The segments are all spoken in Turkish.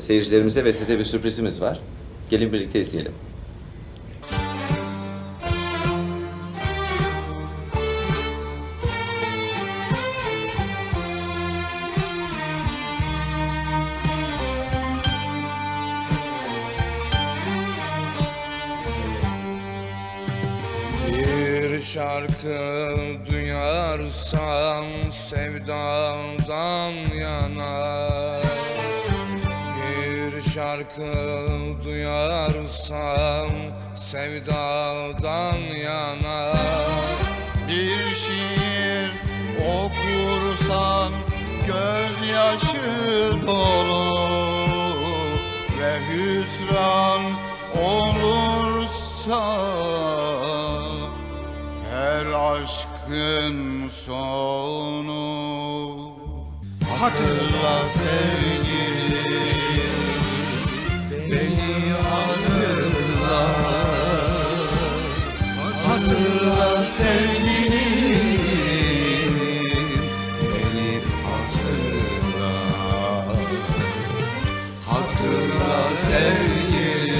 Seyircilerimize ve size bir sürprizimiz var. Gelin birlikte izleyelim. Bir şarkı duyarsan sevdadan yana Bir şarkı duyarsan sevdadan yana. Bir şiir okursan gözyaşı dolu ve hüsran olursa her aşkın sonu. Hatırla sevgilim beni hatırla. Hatırla sevgilim beni hatırla. Hatırla sevgilim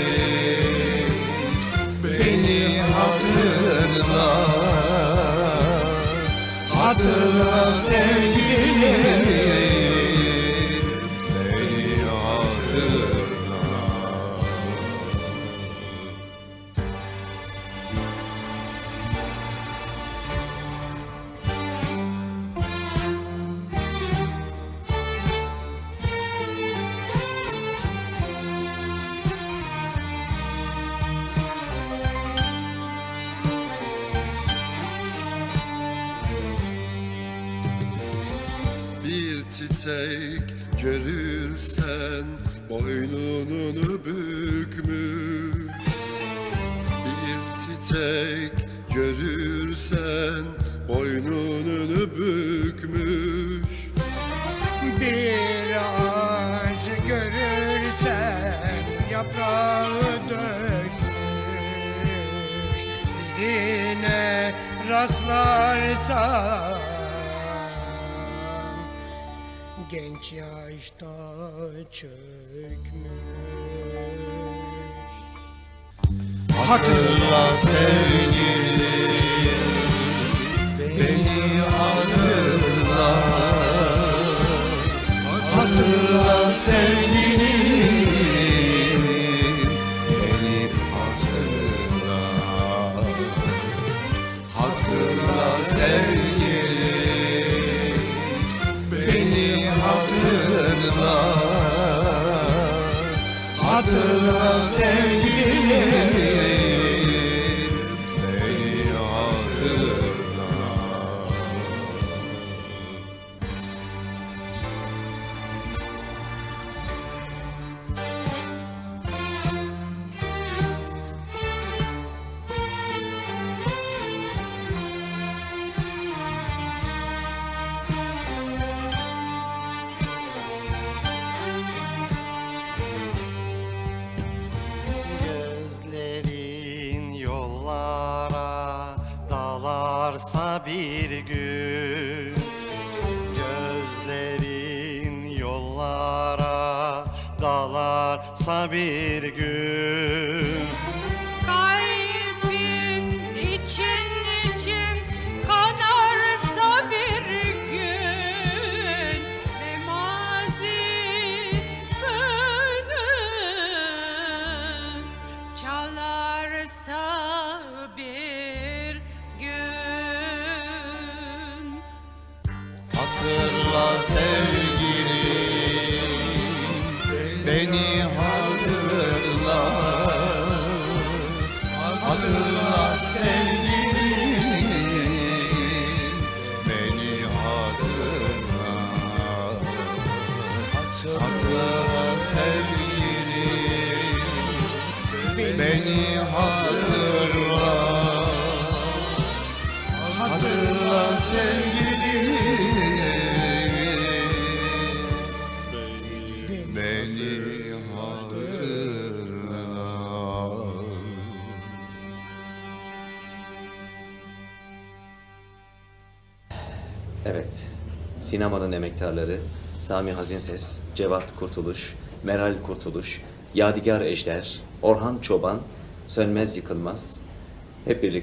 beni hatırla. Hatırla sevgilim Titek görürsen boynunu bükmüş. Bir titek görürsen boynunu bükmüş. Bir ağaç görürsen yaprağı dökmüş. Birine rastlarsan Genç yaşta çökmüş. Hatırla sevgilim Beni hatırla. Hatırla sevgilim Beni hatırla. Hatırla sevgilim hatırla Hatırla sevgilim dalarsa bir gün Hatırla sevgilim Beni hatırla Hatırla sevgilim Beni hatırla Hatırla sevgilim Evet, sinemanın emektarları Sami Hazinses, Cevat Kurtuluş, Meral Kurtuluş, Yadigar Ejder, Orhan Çoban, Sönmez Yıkılmaz hep birlikte